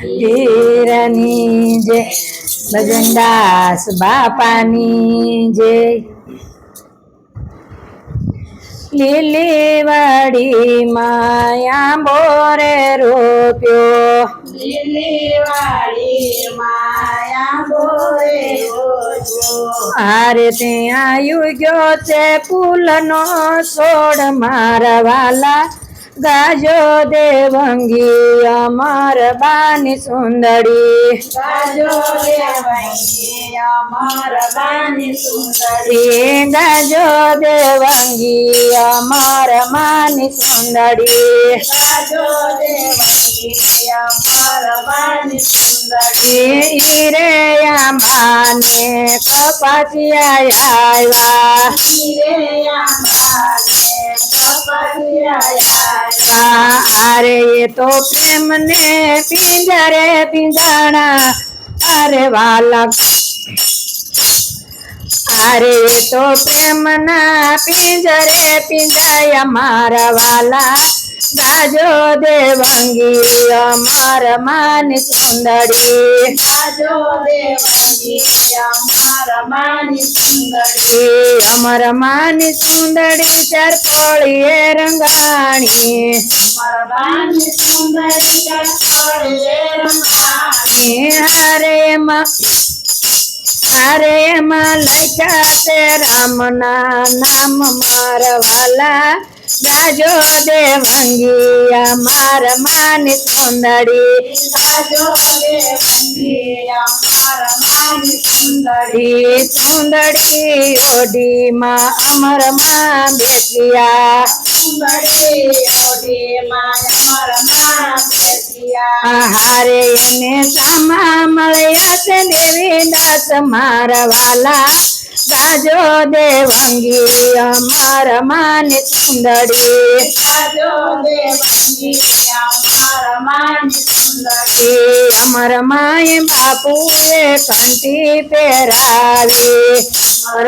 પીરની જય ભજનદાસ બાપાની જય. લીલી વાડી માયા બોરે રોપ્યો. આરે ત્યાં યુગ્યો છે ફૂલનો છોડ મારા વાલા. ગાજો દેવંગી અમાર બાની સુંદરી. એ ગાજો દેવંગી અમાર માની સુંદરી. એ રે આંબાને કપાસિયા આવ્યા अरे ये तो प्रेम ने पिंजरे पिंजाना अरे वाला। अरे ये तो प्रेम ना पिंजरे पिंजाया मारा वाला। ગાજો દેવંગી અમાર માની સુંદરી એ અમર માની સુંદરી ચાર કોળીએ રંગાણી એ હારે એમાં હારે એમાં લખ્યા તે રામના નામ મારા સુંદરી. ગાજો દેવંગી અમાર માની સુંદરી. સુંદરી ઓડીમાં અમરમાં બેટિયા હારે એને સામા મળ્યા છે દેવી દાસ મારા વાલા ગાજો દેવંગી અમાર માની સુંદરી એ અમર માય બાપુએ કંઠી પહેરાવી અમર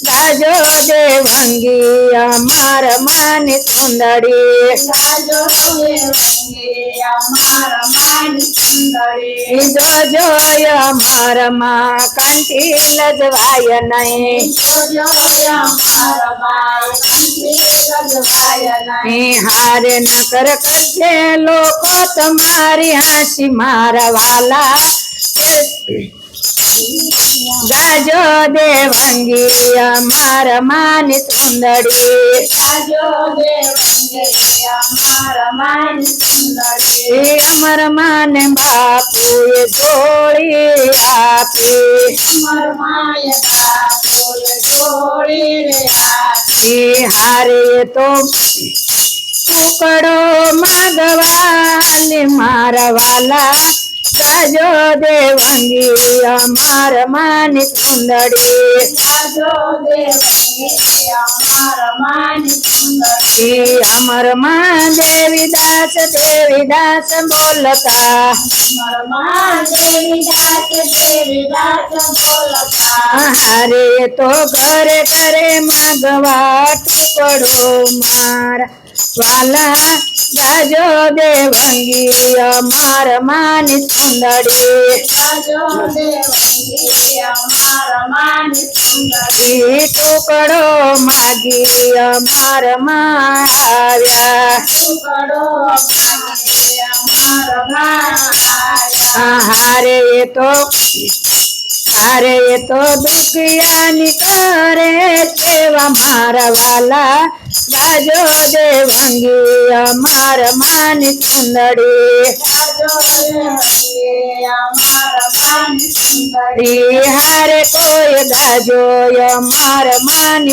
ગાજો દેવંગી અમાર માની સુંદરી જો જોય અમાર માં કંઠી લજવાય નહીં એ હારે નકર કરશે લોકો તમારી હાસી મારા વાલા ગાજો દેવંગી અમાર માની સુંદરી એ અમર માને બાપુએ જોડી આપી એ હારે તો ટુકડો માગવાલી મારા ગાજો દેવંગી અમાર માની સુંદરી. એ અમરમાં દેવી દાસ દેવી દાસ બોલતા. હારે તો ઘરે ઘરે માગવા ટુકડો મારા. વાલા ગાજો દેવંગી અમાર માની સુંદરી. એ ટુકડો માગી અમારમાં આવ્યા. હારે એ તો હારે એ તો દુખિયાની કરે સેવા મારા વાલા ગાજો દેવંગી અમાર માન સુંદરે હાર કોઈ ગાજો અમાર માન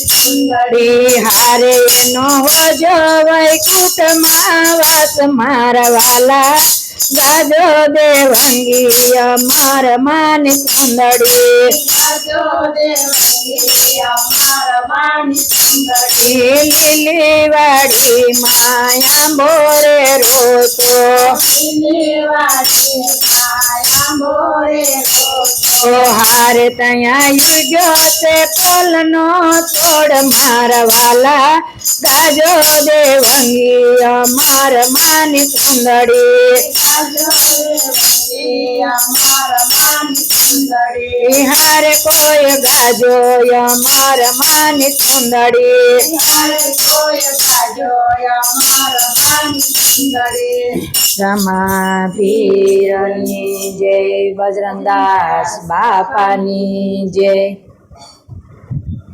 સુંદરી હારે એનો હોજો માં વાસ મારા વાલા ગાજો દેવાંગી અમાર માન સુંદરી ગાજો દેવાંગી અમાર માન સુંદરી લીલી વાડી માયા બોરે રોતો. લીલી વાડી માયા બોરે રોતો. હારે ત્યાં યુગ્યો તે પોલનો તોડ મારા વાલા ગાજો દેવંગી અમાર માની સુંદરી અમારા માની સુંદરી હારે કોઈ ગાજો અમાર માન સુંદરી. કોઈ કાજો અમારા માની સુંદરી. રમા પીરની જય બજરંગદાસ બાપાની જય.